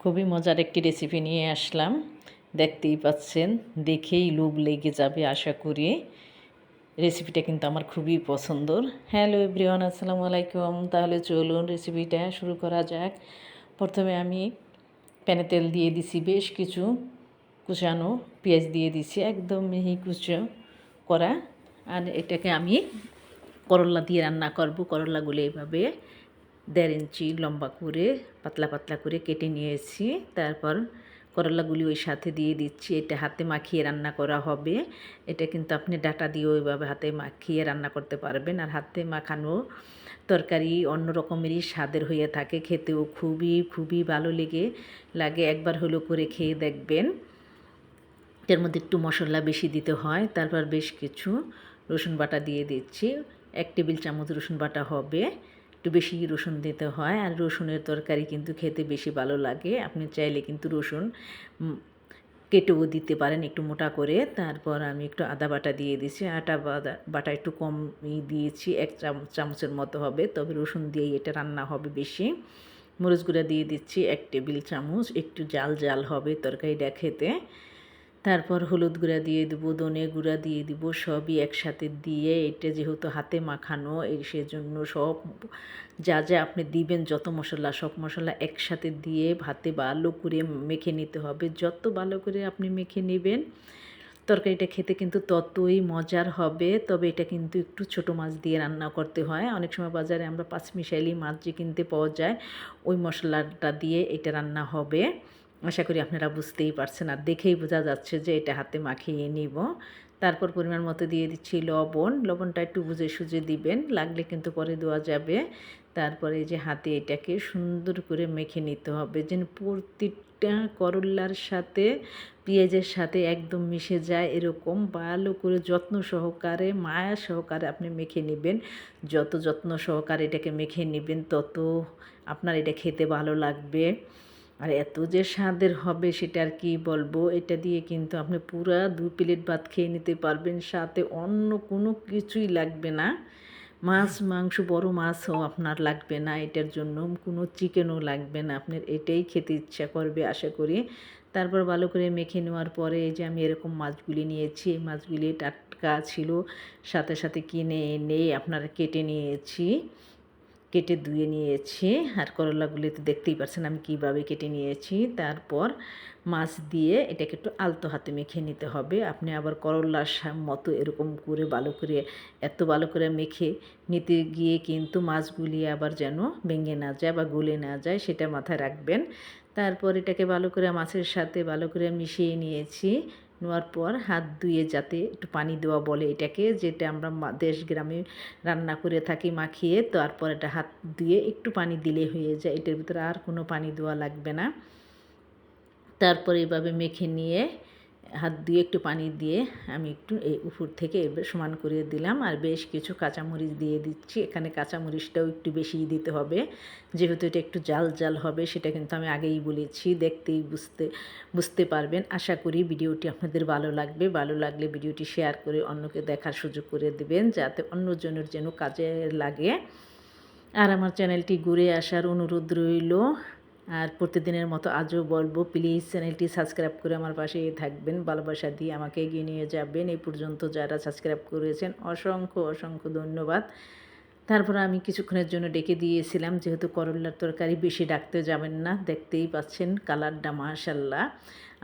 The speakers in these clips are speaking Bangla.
খুবই মজার একটি রেসিপি নিয়ে আসলাম। দেখতেই পাচ্ছেন, দেখেই লোভ লেগে যাবে আশা করি। রেসিপিটা কিন্তু আমার খুবই পছন্দর। হ্যালো এভরিওয়ান, আসসালামু আলাইকুম। তাহলে চলুন রেসিপিটা শুরু করা যাক। প্রথমে আমি প্যানে তেল দিয়ে দিছি বেশ কিছু কুচানো পেঁয়াজ দিয়ে দিছি, একদম মিহি কুচো করা। আর এটাকে আমি করলা দিয়ে রান্না করব, করলাগুলো এভাবে। দেড় ইঞ্চি লম্বা করে, পাতলা পাতলা করে কেটে নিয়েছি। তারপর করলাগুলি ওই সাথে দিয়ে দিচ্ছি। এটা হাতে মাখিয়ে রান্না করা হবে। এটা কিন্তু আপনি ডাটা দিয়েও ওইভাবে হাতে মাখিয়ে রান্না করতে পারবেন। আর হাতে মাখানো তরকারি অন্য রকমেরই স্বাদের হয়ে থাকে। খেতেও খুবই খুবই ভালো লেগে লাগে। একবার হলো করে খেয়ে দেখবেন। এটার মধ্যে একটু মশলা বেশি দিতে হয়। তারপর বেশ কিছু রসুন বাটা দিয়ে দিচ্ছি। এক টেবিল চামচ রসুন বাটা হবে। একটু বেশি রসুন দিতে হয় আর রসুনের তরকারি কিন্তু খেতে বেশি ভালো লাগে। আপনি চাইলে কিন্তু রসুন কেটেও দিতে পারেন একটু মোটা করে। তারপর আমি একটু আদা বাটা দিয়ে দিয়েছি। আটা বাটা বাটা একটু কম দিয়েছি, এক চামচ চামচের মতো হবে। তবে রসুন দিয়েই এটা রান্না হবে বেশি। মরিচ গুঁড়া দিয়ে দিচ্ছি এক টেবিল চামচ। একটু জাল জাল হবে তরকারিটা খেতে। তারপর হলুদ গুঁড়া দিয়ে দেবো, ধনে গুঁড়া দিয়ে দিব, সবই একসাথে দিয়ে এটা যেহেতু হাতে মাখানো এই সেজন্য সব যা যা আপনি দিবেন, যত মশলা, সব মশলা একসাথে দিয়ে ভাতে ভালো করে মেখে নিতে হবে। যত ভালো করে আপনি মেখে নেবেন, তরকারিটা খেতে কিন্তু ততই মজার হবে, তবে এটা কিন্তু একটু ছোট মাছ দিয়ে রান্না করতে হয়। অনেক সময় বাজারে আমরা পাঁচমিশালি মাছ যে কিনতে পাওয়া যায়, ওই মশলাটা দিয়ে এটা রান্না হবে। আশা করি আপনারা বুঝতেই পারছেন আর দেখেই বোঝা যাচ্ছে যে এটা হাতে মাখিয়ে নিব। তারপর পরিমাণ মতো দিয়ে দিচ্ছি লবণ। লবণটা একটু বুঝে সুঝে দিবেন, লাগলে কিন্তু পরে দেওয়া যাবে। তারপরে যে হাতে এটাকে সুন্দর করে মেখে নিতে হবে যেন প্রতিটা করল্লার সাথে, পেঁয়াজের সাথে একদম মিশে যায় এরকম। ভালো করে যত্ন সহকারে, মায়া সহকারে আপনি মেখে নেবেন। যত যত্ন সহকারে এটাকে মেখে নেবেন, তত আপনার এটা খেতে ভালো লাগবে। আর এত যে স্বাদের হবে সেটা আর কি বলব? এটা দিয়ে কিন্তু আপনি পুরা দু প্লেট ভাত খেয়ে নিতে পারবেন, সাথে অন্য কোনো কিছুই লাগবে না। মাছ, মাংস, বড় মাছও আপনার লাগবে না এটার জন্য, কোনো চিকেনও লাগবে না, আপনার এটাই খেতে ইচ্ছা করবে আশা করি। তারপর ভালো করে মেখে নেওয়ার পরে যে আমি এরকম মাছগুলি নিয়েছি, এই মাছগুলি টাটকা ছিল, সাথে সাথে কিনে এনে আপনার কেটে নিয়েছি। কেটে ধুয়ে নিয়েছি আর করলাগুলি তো দেখতেই পাচ্ছেন আমি কীভাবে কেটে নিয়েছি। তারপর মাছ দিয়ে এটাকে একটু আলতো হাতে মেখে নিতে হবে। আপনি আবার করলার মতো এরকম করে ভালো করে, এত ভালো করে মেখে নিতে গিয়ে কিন্তু মাছগুলি আবার যেন ভেঙে না যায় বা গলে না যায় সেটা মাথায় রাখবেন। তারপর এটাকে ভালো করে মাছের সাথে ভালো করে মিশিয়ে নিয়েছি। নেওয়ার পর হাত ধুয়ে যাতে একটু পানি দেওয়া বলে এটাকে, যেটা আমরা দেশ গ্রামে রান্না করে থাকি, মাখিয়ে তারপর এটা হাত দিয়ে একটু পানি দিলে হয়ে যায়। এটার ভিতরে আর কোনো পানি দেওয়া লাগবে না। তারপর এভাবে মেখে নিয়ে হাত দিয়ে, একটু পানি দিয়ে আমি একটু এই উপর থেকে সমান করে দিলাম। আর বেশ কিছু কাঁচামরিচ দিয়ে দিচ্ছি। এখানে কাঁচামরিচটাও একটু বেশি দিতে হবে। যেহেতু এটা একটু জাল জাল হবে, সেটা কিন্তু আমি আগেই বলেছি। দেখতেই বুঝতে বুঝতে পারবেন। আশা করি ভিডিওটি আপনাদের ভালো লাগবে। ভালো লাগলে ভিডিওটি শেয়ার করে অন্যকে দেখার সুযোগ করে দেবেন, যাতে অন্যজনের যেন কাজে লাগে। আর আমার চ্যানেলটি ঘুরে আসার অনুরোধ রইল। আর প্রতিদিনের মতো আজও বলব প্লিজ চ্যানেলটি সাবস্ক্রাইব করে আমার পাশে থাকবেন। ভালোবাসা দিয়ে আমাকে এগিয়ে নিয়ে যাবেন। এই পর্যন্ত যারা সাবস্ক্রাইব করেছেন, অসংখ্য অসংখ্য ধন্যবাদ। তারপর আমি কিছুক্ষণের জন্য ডেকে দিয়েছিলাম, যেহেতু করল্লার তরকারি বেশি ডাকতে যাবেন না, দেখতেই পাচ্ছেন কালারটা মাশাল্লাহ।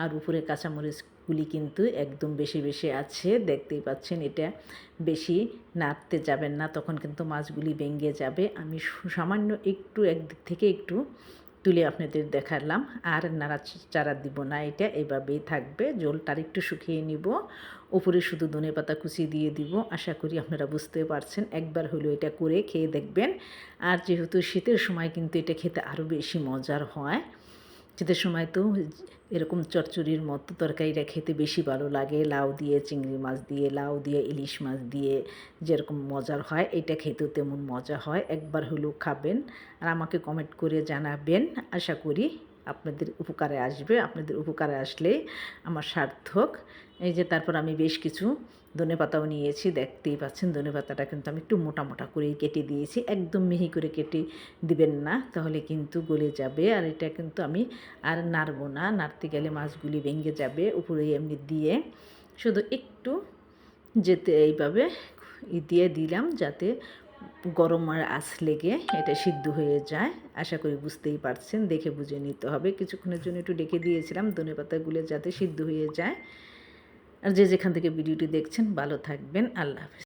আর উপরে কাঁচামরিচগুলি কিন্তু একদম বেশি বেশি আছে, দেখতেই পাচ্ছেন এটা বেশি নাড়তে যাবেন না, তখন কিন্তু মাছগুলি ভেঙে যাবে। আমি সামান্য একটু একদিক থেকে একটু তুলে আপনাদের দেখালাম। আর নাড়া চারা দিব না এটা, এভাবেই থাকবে। জলটার একটু শুকিয়ে নিব। উপরে শুধু ধনে পাতা কুচি দিয়ে দিব। আশা করি আপনারা বুঝতে পারছেন। একবার হলেও এটা করে খেয়ে দেখবেন। আর যেহেতু শীতের সময় কিন্তু এটা খেতে আরও বেশি মজার হয়। শীতের সময় তো এরকম চচ্চড়ির মতো তরকারিটা খেতে বেশি ভালো লাগে। লাউ দিয়ে, চিংড়ি মাছ দিয়ে, লাউ দিয়ে, ইলিশ মাছ দিয়ে যেরকম মজার হয়, এটা খেতেও তেমন মজা হয়। একবার হলেও খাবেন আর আমাকে কমেন্ট করে জানাবেন। আশা করি আপনাদের উপকারে আসবে, আপনাদের উপকারে আসলে আমার সার্থক। এই যে তারপর আমি বেশ কিছু ধনে পাতাও নিয়েছি, দেখতেই পাচ্ছেন ধনে পাতাটা কিন্তু আমি একটু মোটা মোটা করেই কেটে দিয়েছি, একদম মিহি করে কেটে দিবেন না, তাহলে কিন্তু গলে যাবে। আর এটা কিন্তু আমি আর নাড়বো না, নাড়তে গেলে মাছগুলি ভেঙে যাবে উপরে এমনি দিয়ে। শুধু একটু যেতে এইভাবে দিয়ে দিলাম যাতে গরম আর আঁচ লেগে এটা সিদ্ধ হয়ে যায়। আশা করি বুঝতেই পারছেন, দেখে বুঝে নিতে হবে। কিছুক্ষণের জন্য একটু ডেকে দিয়েছিলাম ধনে পাতাগুলো যাতে সিদ্ধ হয়ে যায়। আর যে যেখান থেকে ভিডিওটি দেখছেন, ভালো থাকবেন। আল্লাহ হাফিজ।